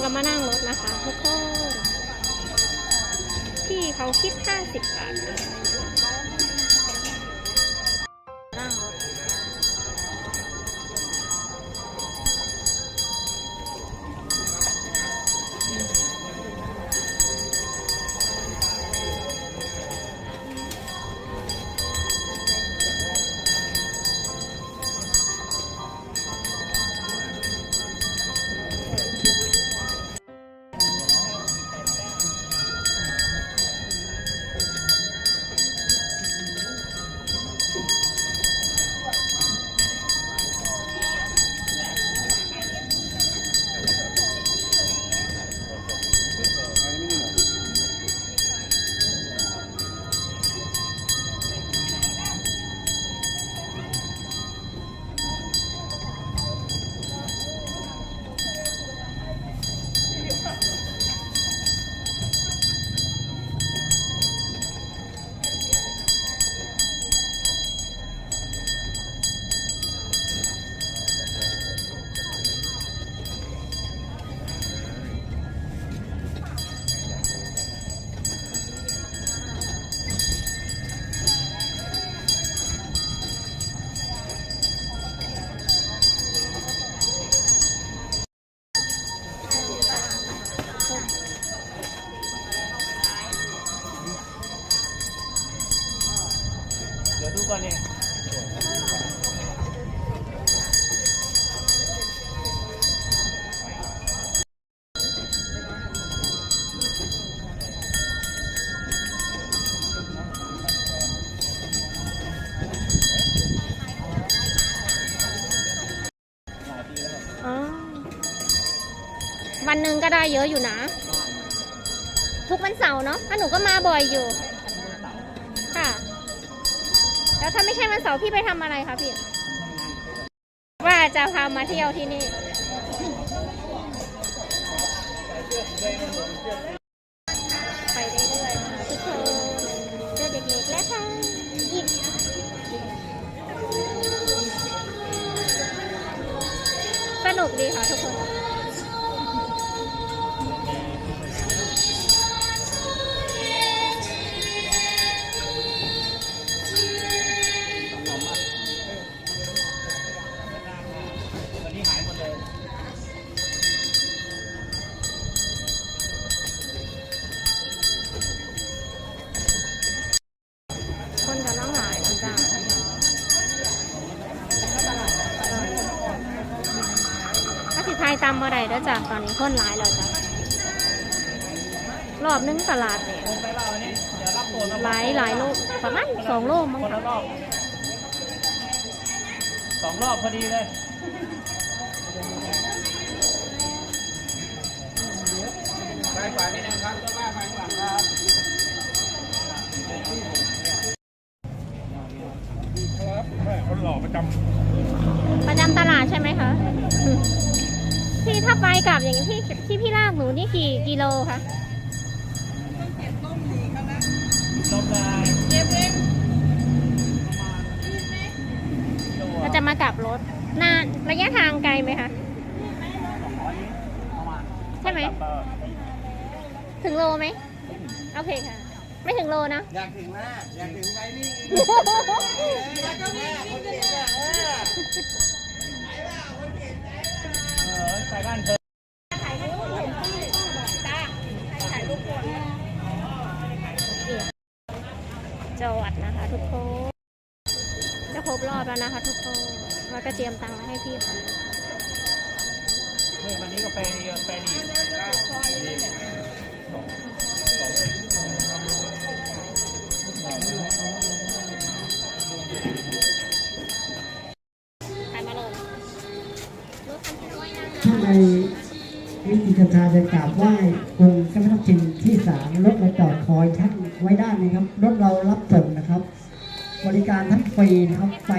เรามานั่งรถนะคะทุกคนที่เขาคิด 50 บาท งก็ได้เยอะอยู่นะ ทุกวันเสาร์เนาะถ้าหนูก็มาบ่อยอยู่ค่ะ แล้วถ้าไม่ใช่วันเสาร์พี่ไปทำอะไรคะพี่ ว่าจะพามาเที่ยวที่นี่ไปเรื่อยๆค่ะทุกคนเจอเด็กๆแล้วค่ะอีกสนุกดีค่ะทุกคน ถ้าสิทายตามมาได้แล้วจ้ะตอนนี้คนหลายแล้วจ้ะรอบนึงตลาดเนี่ยลงไปเปล่าวันนี้เดี๋ยวรับตัวมาหลายหลายโลประมาณสองโลมั้งคนค่ะละรอบสองรอบพอดีเลยไปฝ่ายนี้นะครับก็มาฝ่ายข้างหลังครับครับแม่คนหล่อประจประจำตลาดใช่ไหมคะอืม พี่ถ้าไปกลับอย่างที่ที่พี่ลากหนูนี่กี่กิโลคะลบเลยเราจะมากลับรถนานระยะทางไกลไหมคะประมาณใช่ไหมเออถึงโลไหมโอเคค่ะ ไม่ถึงโลนะ อยากถึงมากอยากถึงไปนี่อยากถึงแม่คนเก่งอะเออ เออไปบ้านเธอ จอดนะคะ ทุกคนจะครบรอบ แล้วนะคะทุกคนเราก็เตรียมตังค์มาให้พี่เขานี่วันนี้ก็ไปไปดีไปมาเลยรถคันสวยนะถ้าในวิธีศรัทธาจะกราบไหว้องค์พระทับทิมที่ศาลรถเราจอดคอยท่านไว้ด้านนี้ครับรถเรารับส่งนะครับ บริการทั้งฟรีนะครับไป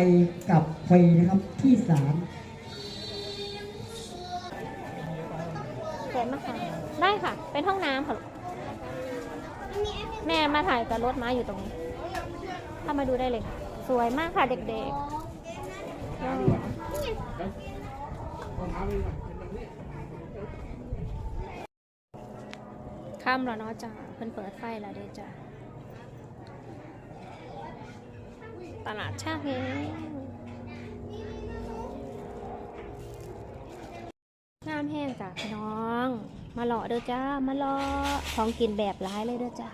กับฟรีนะครับที่ศาลสวยมากค่ะ ได้ค่ะ เป็นห้องน้ำค่ะ แม่มาถ่ายกับรถม้าอยู่ตรงนี้เข้ามาดูได้เลย สวยมากค่ะเด็กๆค่ำแล้วเนาะจ้าเพิ่นเปิดไฟแล้วเด้จ้า ตลาดชากเองงามแห้งจ้ะพี่น้อง มาเลาะเด้อจ้า มาเลาะของกินแบบร้ายเลยเด้อจ้า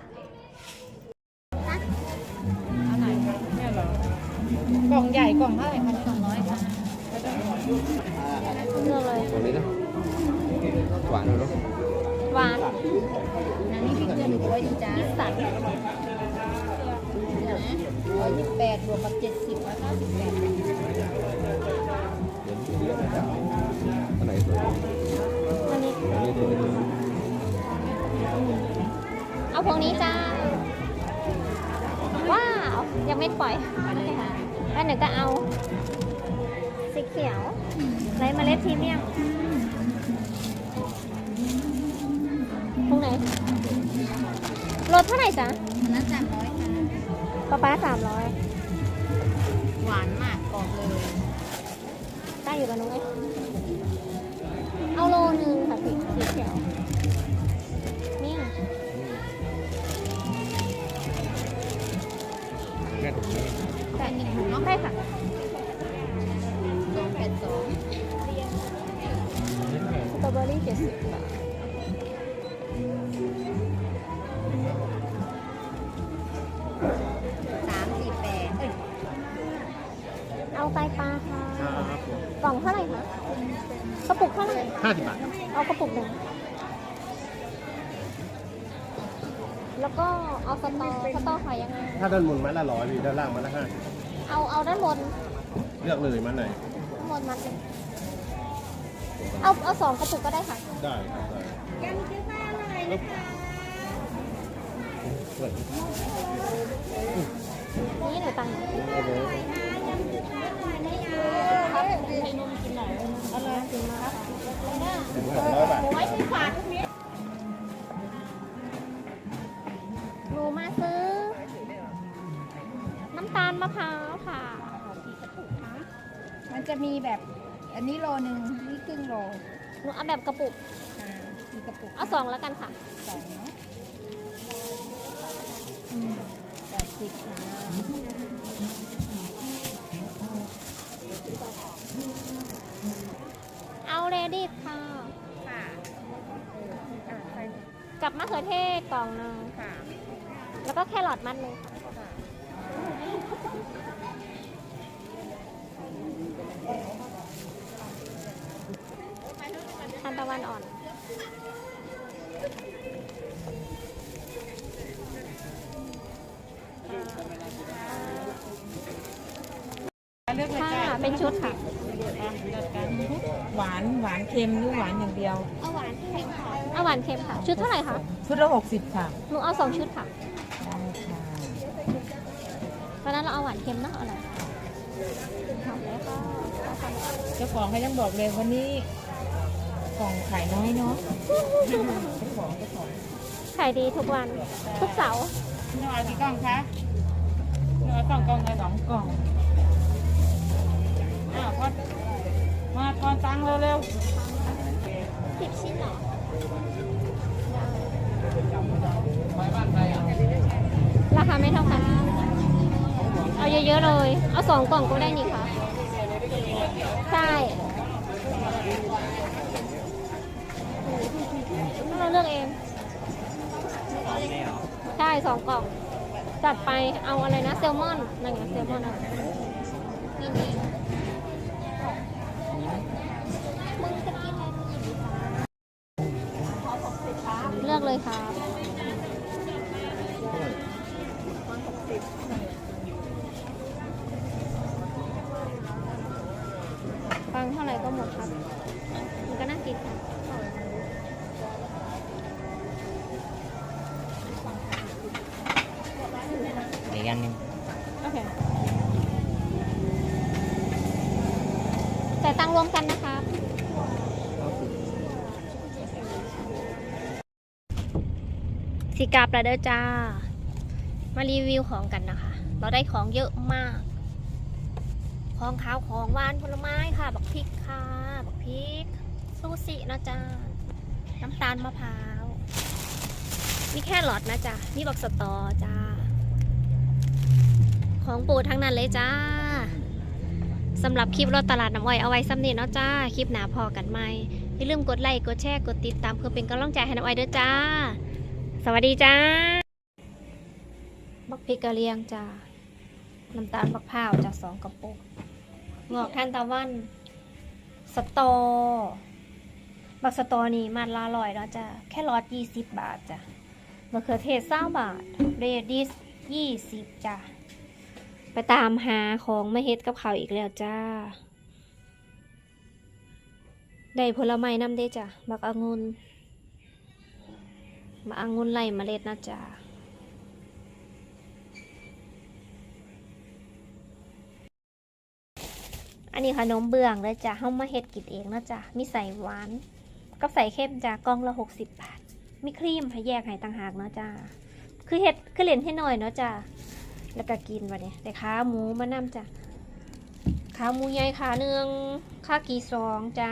กล่องใหญ่กล่องเท่าไหร่พันสองร้อยค่ะเลือกเลยตรงนี้นะหวานเลยเนาะหวานอันนี้พริกเกลือหนึ่งร้อยดีจ้าพิสันเดี๋ยวนะ ร้อยยี่สิบแปดบวกกับเจ็ดสิบร้อยเก้าสิบแปดเดี๋ยวนะอันไหนสวยอันนี้อันนี้สวยเอาพวงนี้จ้า ว้าว ยังไม่ปล่อยแล้วหนึ่งก็เอา สีเขียวไรเมล็ดพรีเมียมตรงไหนรถเท่าไหร่จ๊ะอันนั้นสามร้อยค่ะ ป้าป้าสามร้อยหวานมากกรอบเลยได้อยู่กับนุ้ยเอาโลนึงค่ะพี่สีเขียวนี่แค่ถุงนี้แต่อีกถุงเนาะได้ค่ะสองแปดสองสตรอเบอรี่เจ็ดสิบบาท กล่องเท่าไหร่คะกระปุกเท่าไหร่ห้าสิบบาทเอากระปุกหนึ่งแล้วก็เอาสตอสตอขายยังไงถ้าด้านบนไม้ละร้อยพี่ด้านล่างไม้ละห้าเอาเอาด้านบนเลือกเลยมันไหนด้านบนมัดหนึ่งเอาเอาสองกระปุกก็ได้ค่ะได้ครับได้ยังซื้อผ้าอะไรนะคะเปิดนี่หนูตังค์เอาเลยครับ ให้นมกินหน่อยอะไรกินมากถึงหกร้ยบาทไว้ที่ฝาทุกนี้หนูมาซื้อ น้ำตาลมะพร้าวค่ะ มันจะมีแบบอันนี้โลหนึ่งนี่ครึ่งโลหนูเอาแบบกระปุก อ่ามีกระปุกเอาสองแล้วกันค่ะ สองเนาะอืมแปดสิบค่ะ เอาเรดี้ค่ะ ค่ะอ่าใส่กับมะเขือเทศกล่องหนึงค่ะ แล้วก็แครอทมัดหนึงทานตะวันอ่อนเลือก เลยค่ะจ้าเป็นชุดค่ะหวานหวานเค็มหรือหวานอย่างเดียว เอาหวานเค็มค่ะเอาหวานเค็มค่ะ ชุดเท่าไหร่คะชุดละหกสิบค่ะหนูเอาสองชุดค่ะได้ค่ะตอนนั้นเราเอาหวานเค็มเนอะเอาอะไรหอมแล้วก็เอาทเจ้าของเขายังบอกเลยวันนี้ของขายน้อยเนาะเจ้าของเจ้าของำขายดีทุกวัน ทุกเสาร์น้อยกี่กล่องคะน้อยสองกล่องเลยสองกล่อง อ้าพอดมาทอนตังค์เร็วสิบชิ้นเหรอราคาไม่เท่ากัน เอาเยอะๆเลย เอาสองกล่องก็ได้นี่ค่ะ ใช่เราเลือกเอง ใช่สองกล่อง จัดไปเอาอะไรนะแซลมอนนั่นไงแซลมอนเอานี่นี่มึงจะ เลือกเลยครับ ตังค์รวมกันนะครับสิกลับแล้วเด้อจ้า มารีวิวของกันนะคะ เราได้ของเยอะมาก ของขาวของหวานผลไม้ค่ะ บักพริกค่ะบักพริกซูชินะจ้าน้ำตาลมะพร้าวมีแค่หลอดนะจ๊ะมีบักสตอจ้าของโปรดทั้งนั้นเลยจ้า สำหรับคลิปรถตลาดน้ำอ้อยเอาไว้ซ้ำนี้เนาะจ้า คลิปหนาพอกันไหมอย่าลืมกดไลค์ กดแชร์ กดติดตามเพื่อเป็นกำลังใจให้น้ำอ้อยเด้อจ้า สวัสดีจ้า บักพริกกะเลียงจ้า น้ำตาลบักพร้าวจ้าสองกระปุกงอกทานตะวัน สตอ บักสตอนี่มันละลอยแล้วจ้ะแค่รอดยี่สิบบาทจ้ะมะเขือเทศเศร้าบาท เรดิสยี่สิบจ้ะ ไปตามหาของมาเฮ็ดกับเขาอีกแล้วจ้า ได้ผลไม้น้ำได้จ้ะบักองุ่นมาองุ่นไล่เมล็ดนะจ้ะอันนี้ขนมเบื้องเลยจ้ะเฮามาเฮ็ดกินเองนะจ้ะ มีใส่หวาน กับใส่เข้มจ้ะกล่องละหกสิบบาท มีครีมให้แยกให้ต่างหากเนาะจ้าคือเฮ็ดคือเล่นให้หน่อยเนาะจ้า แล้วก็กินวะเนี่ยแต่ขาหมูมานำจ้ะขาหมูใหญ่ขาหนึ่งขากี่สองจ้า